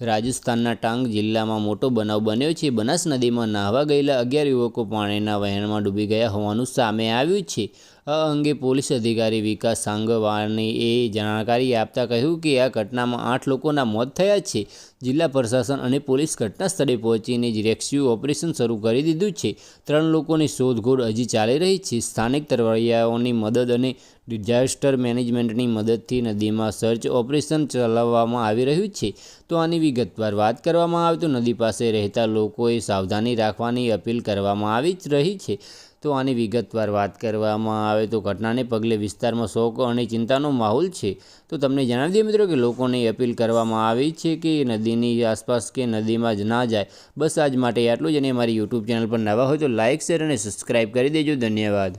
રાજસ્થાનના ટાંગ જિલ્લામાં મોટો બનાવ બન્યો છે. બનાસ નદીમાં નાહવા ગયેલા અગિયાર યુવકો પાણીના વહેણમાં ડૂબી ગયા હોવાનું સામે આવ્યું છે. આ અંગે પોલીસ અધિકારી વિકાસ સાંગવાણીએ જાણકારી આપતા કહ્યું કે આ ઘટનામાં આઠ લોકોના મોત થયા છે. જિલ્લા પ્રશાસન અને પોલીસ ઘટના સ્થળે પહોંચીને જ રેસ્ક્યુ ઓપરેશન શરૂ કરી દીધું છે. ત્રણ લોકોની શોધખોળ હજી ચાલી રહી છે. સ્થાનિક તરવૈયાઓની મદદ અને ડિઝાસ્ટર મેનેજમેન્ટની મદદથી નદીમાં સર્ચ ઓપરેશન ચલાવવામાં આવી રહ્યું છે. તો આની વિગતવાર વાત કરવામાં આવે તો નદી પાસે રહેતા લોકોએ સાવધાની રાખવાની અપીલ કરવામાં આવી જ રહી છે. તો આની વિગતવાર વાત કરવામાં આવે તો ઘટનાને પગલે વિસ્તારમાં શોક અને ચિંતાનો માહોલ છે. તો તમને જણાવી દઈએ મિત્રો કે લોકોને અપીલ કરવામાં આવી છે કે નદીની આસપાસ કે નદીમાં જ ના જાય. બસ આજ માટે આટલું જ અને મારી યુટ્યુબ ચેનલ પર નવા હોય તો લાઇક શેર અને સબસ્ક્રાઈબ કરી દેજો. ધન્યવાદ.